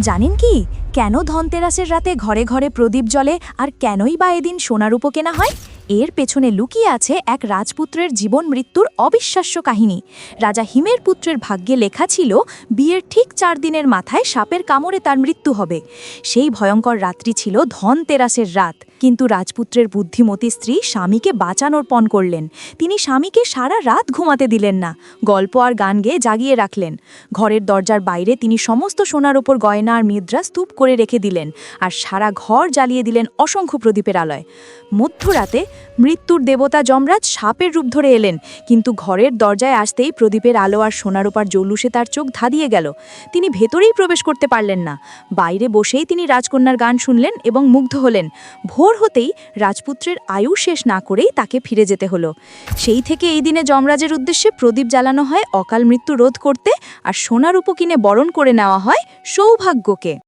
জানেন কি? কেন ধনতেরাসের রাতে ঘরে ঘরে প্রদীপ জলে আর কেনই বা এদিন সোনারূপো কেনা হয়? এর পেছনে লুকিয়ে আছে এক রাজপুত্রের জীবন মৃত্যুর অবিশ্বাস্য কাহিনী। রাজা হিমের পুত্রের ভাগ্যে লেখা ছিল, বিয়ের ঠিক চার দিনের মাথায় সাপের কামড়ে তার মৃত্যু হবে। সেই ভয়ঙ্কর রাত্রি ছিল ধনতেরাসের রাত। কিন্তু রাজপুত্রের বুদ্ধিমতী স্ত্রী স্বামীকে বাঁচানোর পণ করলেন। তিনি স্বামীকে সারা রাত ঘুমাতে দিলেন না, গল্প আর গান গেয়ে জাগিয়ে রাখলেন। ঘরের দরজার বাইরে তিনি সমস্ত সোনার ওপর গয়না আর মুদ্রা স্তূপ করে রেখে দিলেন আর সারা ঘর জ্বালিয়ে দিলেন অসংখ্য প্রদীপের আলয়। মধ্যরাতে মৃত্যুর দেবতা যমরাজ সাপের রূপ ধরে এলেন, কিন্তু ঘরের দরজায় আসতেই প্রদীপের আলো আর সোনারোপার জৌলুসে তার চোখ ধাঁধিয়ে গেল। তিনি ভেতরেই প্রবেশ করতে পারলেন না, বাইরে বসেই তিনি রাজকন্যার গান শুনলেন এবং মুগ্ধ হলেন। ভোর হতেই রাজপুত্রের আয়ু শেষ না করেই তাকে ফিরে যেতে হলো। সেই থেকে এই দিনে যমরাজের উদ্দেশ্যে প্রদীপ জ্বালানো হয়, অকাল মৃত্যু রোধ করতে, আর সোনার উপ কিনে বরণ করে নেওয়া হয় সৌভাগ্যকে।